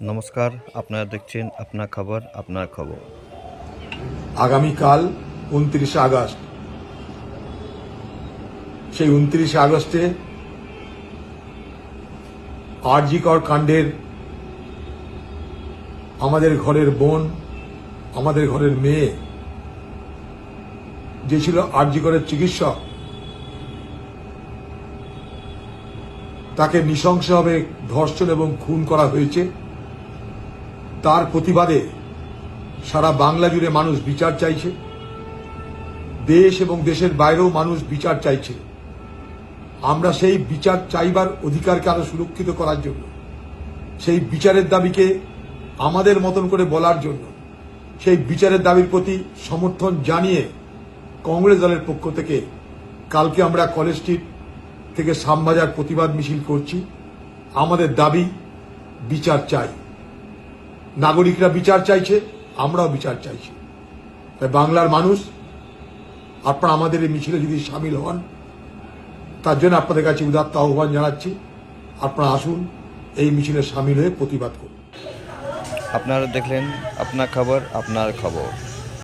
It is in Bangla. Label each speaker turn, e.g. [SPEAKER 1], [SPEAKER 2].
[SPEAKER 1] নমস্কার, আপনারা দেখছেন আপনার খবর আপনার খবর।
[SPEAKER 2] আগামীকাল উনত্রিশে আগস্ট। সেই উনত্রিশে আগস্টে আরজিকর কাণ্ডের আমাদের ঘরের বোন, আমাদের ঘরের মেয়ে, যে ছিল আরজিকরের চিকিৎসক, তাকে নৃশংসভাবে ধর্ষণ এবং খুন করা হয়েছে। তার প্রতিবাদে সারা বাংলা জুড়ে মানুষ বিচার চাইছে। দেশ এবং দেশের বাইরেও মানুষ বিচার চাইছে। আমরা সেই বিচার চাইবার অধিকারকে আরও সুরক্ষিত করার জন্য, সেই বিচারের দাবিকে আমাদের মতন করে বলার জন্য, সেই বিচারের দাবির প্রতি সমর্থন জানিয়ে কংগ্রেস দলের পক্ষ থেকে কালকে আমরা কলেজ স্ট্রিট থেকে শ্যামবাজার প্রতিবাদ মিছিল করছি। আমাদের দাবি বিচার চাই। নাগরিকরা বিচার চাইছে, আমরাও বিচার চাইছি। তাই বাংলার মানুষ, আপনারা আমাদের এই মিছিলে যদি সামিল হন, তার জন্য আপনাদের কাছে উদাত্ত আহ্বান জানাচ্ছি। আপনারা আসুন, এই মিছিলে সামিল হয়ে প্রতিবাদ করুন।
[SPEAKER 1] আপনারা দেখলেন আপনার খবর আপনার খবর।